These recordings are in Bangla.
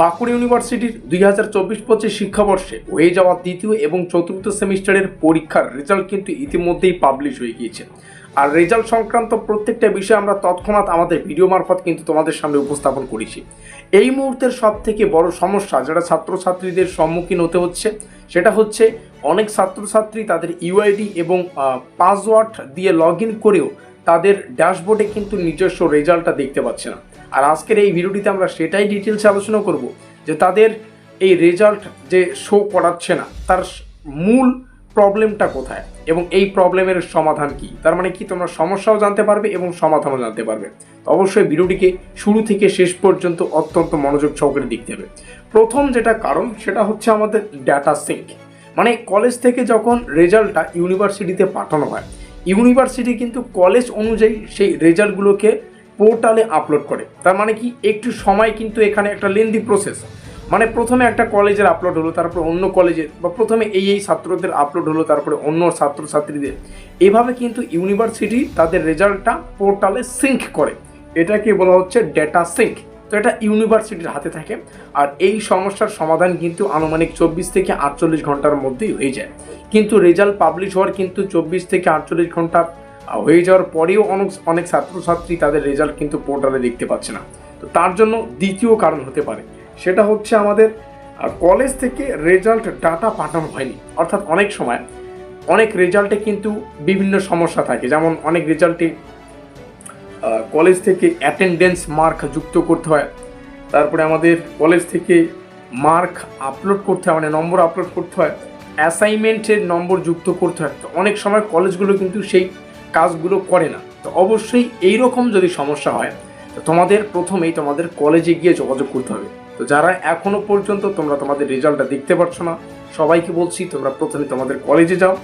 বাঁকুড়া ইউনিভার্সিটির দুই হাজার চব্বিশ পঁচিশ শিক্ষাবর্ষে হয়ে যাওয়া দ্বিতীয় এবং চতুর্থ সেমিস্টারের পরীক্ষার রেজাল্ট কিন্তু ইতিমধ্যেই পাবলিশ হয়ে গিয়েছে। আর রেজাল্ট সংক্রান্ত প্রত্যেকটা বিষয় আমরা তৎক্ষণাৎ আমাদের ভিডিও মারফত কিন্তু তোমাদের সামনে উপস্থাপন করেছি। এই মুহূর্তের সব থেকে বড় সমস্যা যেটা ছাত্রছাত্রীদের সম্মুখীন হতে হচ্ছে, সেটা হচ্ছে অনেক ছাত্রছাত্রী তাদের ইউআইডি এবং পাসওয়ার্ড দিয়ে লগ ইন করেও তাদের ড্যাশবোর্ডে কিন্তু নিজস্ব রেজাল্টটা দেখতে পাচ্ছে না। আর আজকের এই ভিডিওটিতে আমরা সেটাই ডিটেলসে আলোচনা করব যে তাদের এই রেজাল্ট যে শো করাচ্ছে না, তার মূল প্রবলেমটা কোথায় এবং এই প্রবলেমের সমাধান কি? তার মানে কি তোমরা সমস্যাও জানতে পারবে এবং সমাধানও জানতে পারবে। অবশ্যই ভিডিওটিকে শুরু থেকে শেষ পর্যন্ত অত্যন্ত মনোযোগ সহকারে দেখতে হবে। প্রথম যেটা কারণ, সেটা হচ্ছে আমাদের ডাটা সিঙ্ক মানে কলেজ থেকে যখন রেজাল্টটা ইউনিভার্সিটিতে পাঠানো হয় ইউনিভার্সিটি কিন্তু কলেজ অনুযায়ী সেই রেজাল্টগুলোকে পোর্টালে আপলোড করে। তার মানে কি, একটু সময় কিন্তু এখানে একটা লেন্দি প্রসেস মানে প্রথমে একটা কলেজের আপলোড হলো, তারপর অন্য কলেজের বা প্রথমে এই এই ছাত্রদের আপলোড হলো, তারপরে অন্য ছাত্রছাত্রীদের। এভাবে কিন্তু ইউনিভার্সিটি তাদের রেজাল্টটা পোর্টালে সিঙ্ক করে। এটাকে বলা হচ্ছে ডেটা সিঙ্ক তো এটা ইউনিভার্সিটির হাতে থাকে। আর এই সমস্যার সমাধান কিন্তু আনুমানিক চব্বিশ থেকে আটচল্লিশ ঘণ্টার মধ্যেই হয়ে যায়। কিন্তু রেজাল্ট পাবলিশ হওয়ার কিন্তু চব্বিশ থেকে আটচল্লিশ ঘণ্টা হয়ে যাওয়ার পরেও অনেক অনেক ছাত্রছাত্রী তাদের রেজাল্ট কিন্তু পোর্টালে দেখতে পাচ্ছে না। তো তার জন্য দ্বিতীয় কারণ হতে পারে। সেটা হচ্ছে আমাদের কলেজ থেকে রেজাল্ট ডাটা পাঠানো হয়নি। অর্থাৎ অনেক সময়, অনেক রেজাল্টে কিন্তু বিভিন্ন সমস্যা থাকে। যেমন অনেক রেজাল্টে কলেজ থেকে অ্যাটেন্ডেন্স মার্ক যুক্ত করতে হয়। তারপরে আমাদের কলেজ থেকে মার্ক আপলোড করতে হয় মানে নম্বর আপলোড করতে হয়। অ্যাসাইনমেন্টের নম্বর যুক্ত করতে হয়। অনেক সময় কলেজগুলো কিন্তু সেই কাজগুলো করে না। তো অবশ্যই এই রকম যদি সমস্যা হয়, তো তোমাদের প্রথমেই তোমাদের কলেজে গিয়ে যোগাযোগ করতে হবে। তো যারা এখনও পর্যন্ত তোমরা তোমাদের রেজাল্টটা দেখতে পারছ না, সবাইকে বলছি তোমরা প্রথমে তোমাদের কলেজে যাও।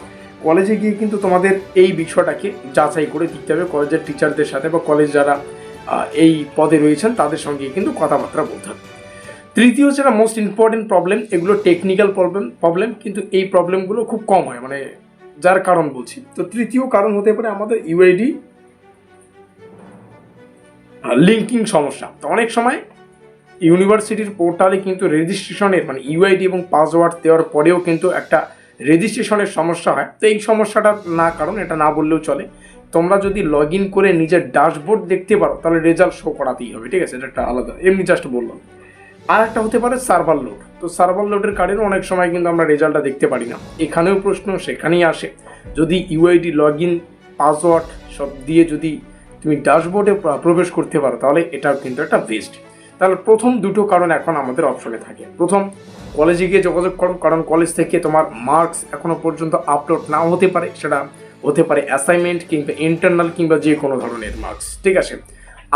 কলেজে গিয়ে কিন্তু তোমাদের এই বিষয়টাকে যাচাই করে দিতে হবে। কলেজের টিচারদের সাথে বা কলেজ যারা এই পদে রয়েছেন, তাদের সঙ্গে কিন্তু কথাবার্তা বলতে হবে। তৃতীয় যেটা মোস্ট ইম্পর্টেন্ট প্রবলেম এগুলো টেকনিক্যাল প্রবলেম প্রবলেম কিন্তু এই প্রবলেমগুলো খুব কম হয় মানে যার কারণ বলছি। তো তৃতীয় কারণ হতে পারে আমাদের ইউআইডি লিঙ্কিং সমস্যা। তো অনেক সময় ইউনিভার্সিটির পোর্টালে কিন্তু রেজিস্ট্রেশনের মানে ইউআইডি এবং পাসওয়ার্ড দেওয়ার পরেও কিন্তু একটা রেজিস্ট্রেশনের সমস্যা হয়। তো এই সমস্যাটা না কারণ, এটা না বললেও চলে। তোমরা যদি লগ ইন করে নিজের ড্যাশবোর্ড দেখতে পারো, তাহলে রেজাল্ট শো করাতেই হবে, ঠিক আছে? এটা একটা আলাদা, এমনি জাস্ট বললাম। আর একটা হতে পারে সার্ভার লোড তো সার্ভার লোডের কারণে অনেক সময় কিন্তু আমরা রেজাল্টটা দেখতে পারি না। এখানেও প্রশ্ন, সেখানেই আসে। যদি ইউআইডি লগ ইন পাসওয়ার্ড সব দিয়ে যদি তুমি ড্যাশবোর্ডে প্রবেশ করতে পারো, তাহলে এটাও কিন্তু একটা বেস্ট তাহলে প্রথম দুটো কারণ এখন আমাদের অপশনে থাকে। প্রথম কলেজে গিয়ে যোগাযোগ করো, কারণ কলেজ থেকে তোমার মার্কস এখনও পর্যন্ত আপলোড নাও হতে পারে। সেটা হতে পারে অ্যাসাইনমেন্ট কিংবা ইন্টারনাল কিংবা যে কোনো ধরনের মার্কস ঠিক আছে?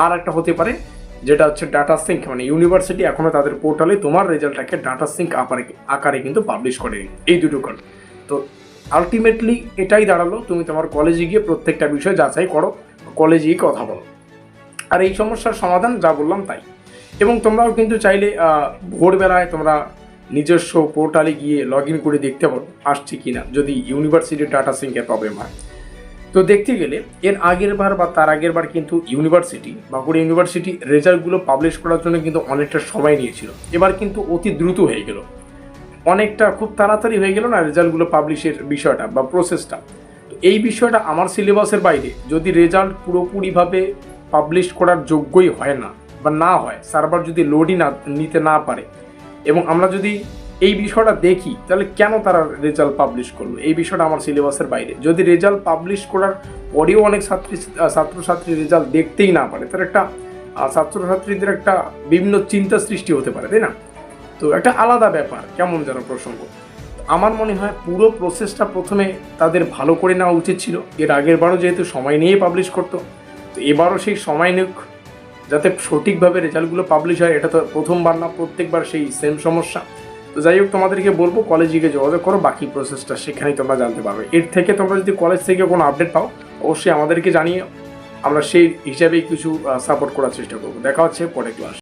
আর একটা হতে পারে যেটা হচ্ছে ডাটা সিঙ্ক মানে ইউনিভার্সিটি এখনও তাদের পোর্টালে তোমার রেজাল্টটাকে ডাটা সিঙ্ক আকারে আকারে কিন্তু পাবলিশ করে এই দুটো কারণ। তো আলটিমেটলি এটাই দাঁড়াল, তুমি তোমার কলেজে গিয়ে প্রত্যেকটা বিষয় যাচাই করো কলেজে গিয়ে কথা বলো। আর এই সমস্যার সমাধান যা বললাম তাই। এবং তোমরাও কিন্তু চাইলে ভোরবেলায় তোমরা নিজস্ব পোর্টালে গিয়ে লগ ইন করে দেখতে পারো, আসছে কি না যদি ইউনিভার্সিটির ডাটা সিঙ্কের প্রবলেম হয়। তো দেখতে গেলে এর আগের বার বা তার আগের বার কিন্তু ইউনিভার্সিটি, বাঁকুড়া ইউনিভার্সিটি রেজাল্টগুলো পাবলিশ করার জন্য কিন্তু অনেকটা সময় নিয়েছিল। এবার কিন্তু অতি দ্রুত হয়ে গেল। অনেকটা খুব তাড়াতাড়ি হয়ে গেল না রেজাল্টগুলো পাবলিশের বিষয়টা বা প্রসেসটা তো এই বিষয়টা আমার সিলেবাসের বাইরে যদি রেজাল্ট পুরোপুরিভাবে পাবলিশ করার যোগ্যই হয় না বা না হয় সার্ভার যদি লোডই না, নিতে না পারে এবং আমরা যদি এই বিষয়টা দেখি, তাহলে কেন তারা রেজাল্ট পাবলিশ করল? এই বিষয়টা আমার সিলেবাসের বাইরে। যদি রেজাল্ট পাবলিশ করার পরেও অনেক ছাত্রী, ছাত্রছাত্রী রেজাল্ট দেখতেই না পারে তার একটা ছাত্রছাত্রীদের একটা বিভিন্ন চিন্তা সৃষ্টি হতে পারে, তাই না? তো একটা আলাদা ব্যাপার, কেমন যেন প্রসঙ্গ। আমার মনে হয় পুরো প্রসেসটা প্রথমে তাদের ভালো করে নেওয়া উচিত ছিল। এর আগের বারও যেহেতু সময় নিয়েই পাবলিশ করতো, তো এবারও সেই সময় নিক, যাতে সঠিকভাবে রেজাল্টগুলো পাবলিশ হয়, এটা তো প্রথমবার না, প্রত্যেকবার সেই সেম সমস্যা। তো যাই হোক, তোমাদেরকে বলব কলেজে গিয়ে যোগাযোগ করো, বাকি প্রসেসটা সেখানেই তোমরা জানতে পারবে। এর থেকে তোমরা যদি কলেজ থেকে কোনো আপডেট পাও, অবশ্যই আমাদেরকে জানিয়ে আমরা সেই হিসাবেই কিছু সাপোর্ট করার চেষ্টা করব। দেখা হচ্ছে পরে ক্লাস